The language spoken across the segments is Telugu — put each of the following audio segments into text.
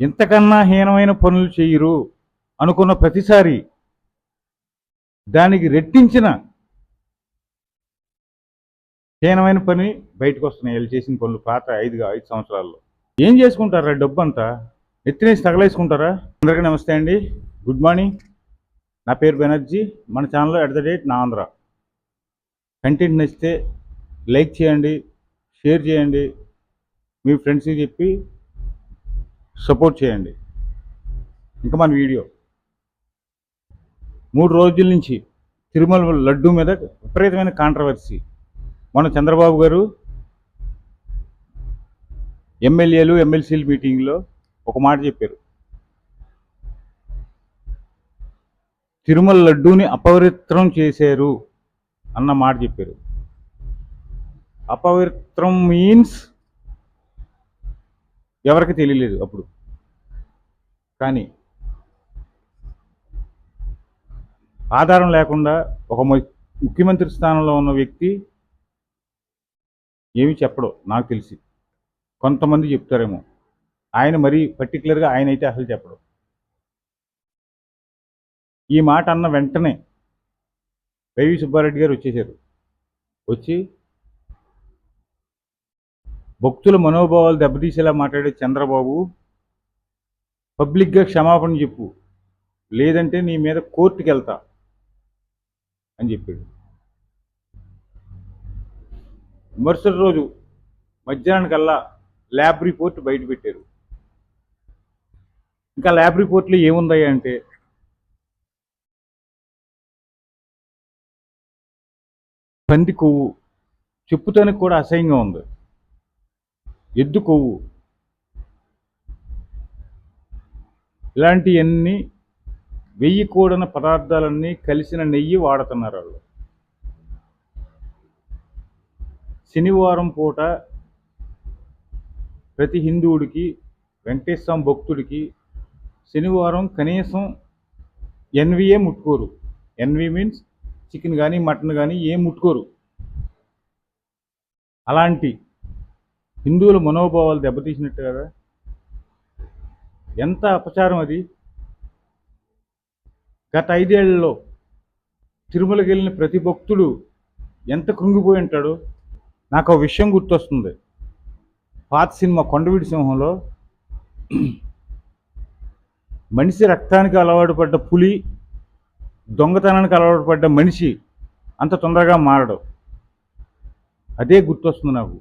ఇంతకన్నా హీనమైన పనులు చేయరు అనుకున్న ప్రతిసారి దానికి రెట్టించిన హీనమైన పని బయటకు వస్తున్నాయి. వీళ్ళు చేసిన పనులు పాత ఐదుగా ఐదు సంవత్సరాల్లో. ఏం చేసుకుంటారా డబ్బు అంతా ఎత్తినేసి తగలేసుకుంటారా? అందరికీ నమస్తే అండి. Good morning. నా పేరు బెనర్జీ. మన ఛానల్లో ఎట్ ద డేట్ నా ఆంధ్ర. కంటెంట్ నచ్చితే లైక్ చేయండి షేర్ చేయండి. మీ ఫ్రెండ్స్కి చెప్పి సపోర్ట్ చేయండి. ఇంకా మన వీడియో. మూడు రోజుల నుంచి తిరుమల లడ్డు మీద విపరీతమైన కాంట్రవర్సీ మన చంద్రబాబు గారు ఎమ్మెల్యేలు ఎమ్మెల్సీల మీటింగ్లో ఒక మాట చెప్పారు. తిరుమల లడ్డూని అపవిత్రం చేశారు అన్న మాట చెప్పారు. అపవిత్రం మీన్స్ ఎవరికి తెలియలేదు అప్పుడు. కానీ ఆధారం లేకుండా ఒక ముఖ్యమంత్రి స్థానంలో ఉన్న వ్యక్తి ఏమి చెప్పడు నాకు తెలిసి కొంతమంది చెప్తారేమో. ఆయన మరీ పర్టికులర్గా ఆయన అయితే అసలు చెప్పడు. ఈ మాట అన్న వెంటనే వైవి సుబ్బారెడ్డి గారు వచ్చేసారు. వచ్చి భక్తుల మనోభావాలు దెబ్బతీసేలా మాట్లాడే చంద్రబాబు పబ్లిక్గా క్షమాపణ చెప్పు. లేదంటే నీ మీద కోర్టుకి వెళ్తా అని చెప్పాడు. మరుసటి రోజు మధ్యాహ్నానికల్లా ల్యాబ్ రిపోర్ట్ బయట పెట్టారు. ఇంకా ల్యాబ్ రిపోర్ట్లో ఏముందయ్యా అంటే పంది కొవ్వు. చెప్పుతానికి కూడా అసహ్యంగా ఉంది. ఎద్దు కొవ్వు ఇలాంటివన్నీ వెయ్యి కూడిన పదార్థాలన్నీ కలిసిన నెయ్యి వాడుతున్నారు వాళ్ళు. శనివారం పూట ప్రతి హిందువుడికి వెంకటేశ్వర భక్తుడికి శనివారం కనీసం ఎన్విఏ ముట్టుకోరు. ఎన్వి మీన్స్ చికెన్ కానీ మటన్ కానీ ఏం ముట్టుకోరు. అలాంటి హిందువుల మనోభావాలు దెబ్బతీసినట్టు కదా? ఎంత అపచారం అది? గత ఐదేళ్ళలో తిరుమలకి వెళ్ళిన ప్రతి భక్తుడు ఎంత కృంగిపోయి ఉంటాడు? నాకు ఆ విషయం గుర్తొస్తుంది. పాత సినిమా కొండవీడి సింహంలో మనిషి రక్తానికి అలవాటు పడ్డ పులి దొంగతనానికి అలవాటు పడ్డ మనిషి అంత తొందరగా మారడు. అదే గుర్తొస్తుంది నాకు.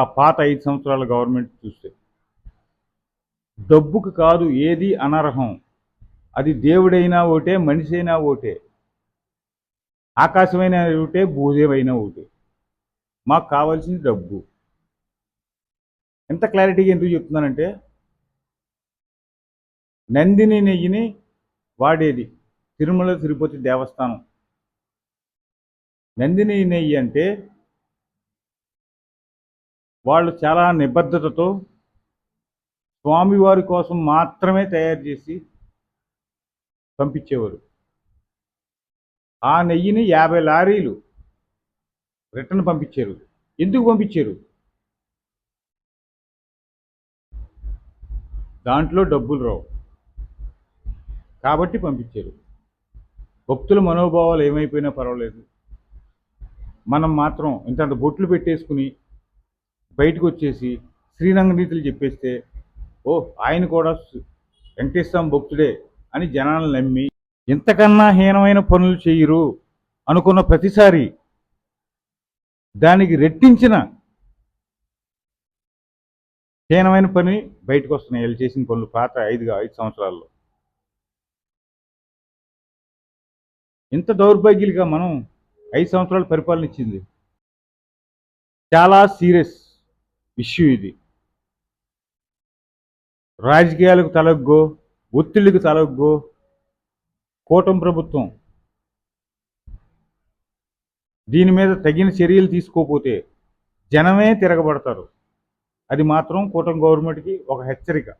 పాత ఐదు సంవత్సరాల గవర్నమెంట్ చూస్తే. డబ్బుకు కాదు ఏది అనర్హం. అది దేవుడైనా ఒకటే మనిషి అయినా ఒకటే ఆకాశమైన ఒకటే భూదేవైనా ఒకటే మాకు కావాల్సింది డబ్బు. ఎంత క్లారిటీగా ఎందుకు చెప్తున్నానంటే నందిని నెయ్యిని వాడేది తిరుమల తిరుపతి దేవస్థానం. నందిని నెయ్యి అంటే వాళ్ళు చాలా నిబద్ధతతో స్వామివారి కోసం మాత్రమే తయారు చేసి పంపించేవారు. ఆ నెయ్యిని యాభై లారీలు రిటర్న్ పంపించారు. ఎందుకు పంపించారు? దాంట్లో డబ్బులు రావు. కాబట్టి పంపించారు. భక్తుల మనోభావాలు ఏమైపోయినా పర్వాలేదు. మనం మాత్రం ఇంతంత బొట్లు పెట్టేసుకుని బయటకు వచ్చేసి శ్రీరంగ నీతులు చెప్పేస్తే ఓ ఆయన కూడా వెంకటేశ్వరం భక్తుడే అని జనాలను నమ్మి ఇంతకన్నా హీనమైన పనులు చేయరు అనుకున్న ప్రతిసారి దానికి రెట్టించిన హీనమైన పని బయటకు వస్తున్నాయి వీళ్ళు చేసిన పనులు పాత ఐదుగా ఐదు సంవత్సరాల్లో. ఇంత దౌర్భాగ్యులుగా మనం ఐదు సంవత్సరాలు పరిపాలన ఇచ్చింది. చాలా సీరియస్. ఇష్యూ ఇది. రాజకీయాలకు తలగ్గో ఒత్తిళ్ళకు తలగ్గో కూటమి ప్రభుత్వం దీని మీద తగిన చర్యలు తీసుకోకపోతే జనమే తిరగబడతారు. అది మాత్రం కూటమి గవర్నమెంట్కి ఒక హెచ్చరిక.